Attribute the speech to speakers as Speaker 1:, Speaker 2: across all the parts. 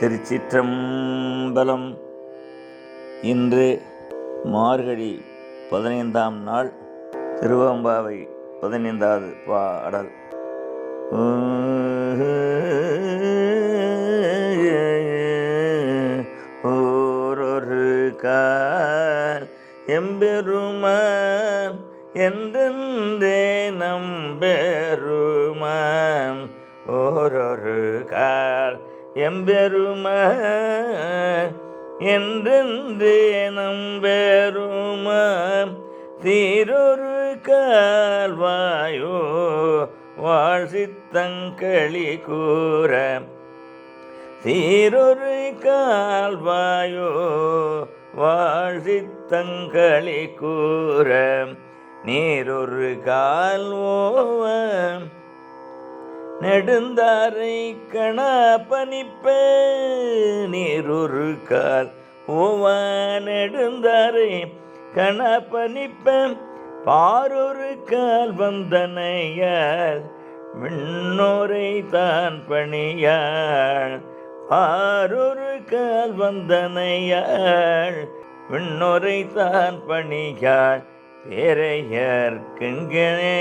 Speaker 1: திருச்சிற்றம்பலம். இன்று மார்கழி பதினைந்தாம் நாள் திருவம்பாவை பதினைந்தாவது பாடல். ஓரொரு கால் எம்பெருமான் என்றென்றே நம்பெருமான். ஓரொரு கால் எம்பெரும என்றென்றே நம்பெருமான் தீரொரு கால்வாயோ வாழ்சித்தங்களி கூற. சீரொரு கால்வாயோ வாழ்சித்தங்களி கூற. நீரொரு கால்வோவ நெடுந்தாரை கணா பனிப்ப நீரொரு கால் ஓவா நெடுந்தாரை கணா பனிப்ப பாரொரு கால் வந்தனையால் மின்னோரை தான் பணியாள். பாரொரு கால் வந்தனையாள் விண்ணோரை தான் பணியாள். பேரையர் கிங்கனே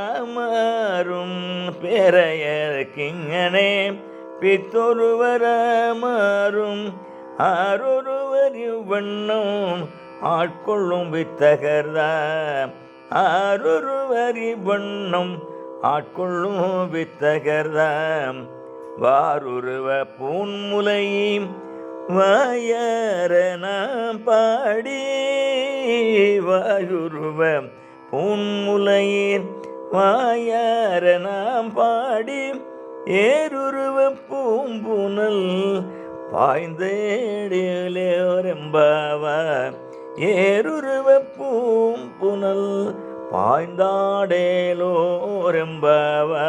Speaker 1: பித்தொருவராமாறும் பேரையர் கிங்கனே பித்தொருவராமாறும் ஆரொருவர் இவ்வண்ணும் ஆட்கொள்ளும் வித்தகர்தா ஆரொருவர் இவ்வண்ணம் ஆட்கொள்ளும் வித்தகர்தாம் வாருருவ பூன்முலையும் வாயர நாம் பாடி வாயுருவ பூன்முலையின் வாயார நாம் பாடி ஏருருவ பூம்புனல் பாய்ந்தேடியோரெம்பாவா ஏருருவ பூம்புனல் பாய்ந்தாடேலோரெம்பாவா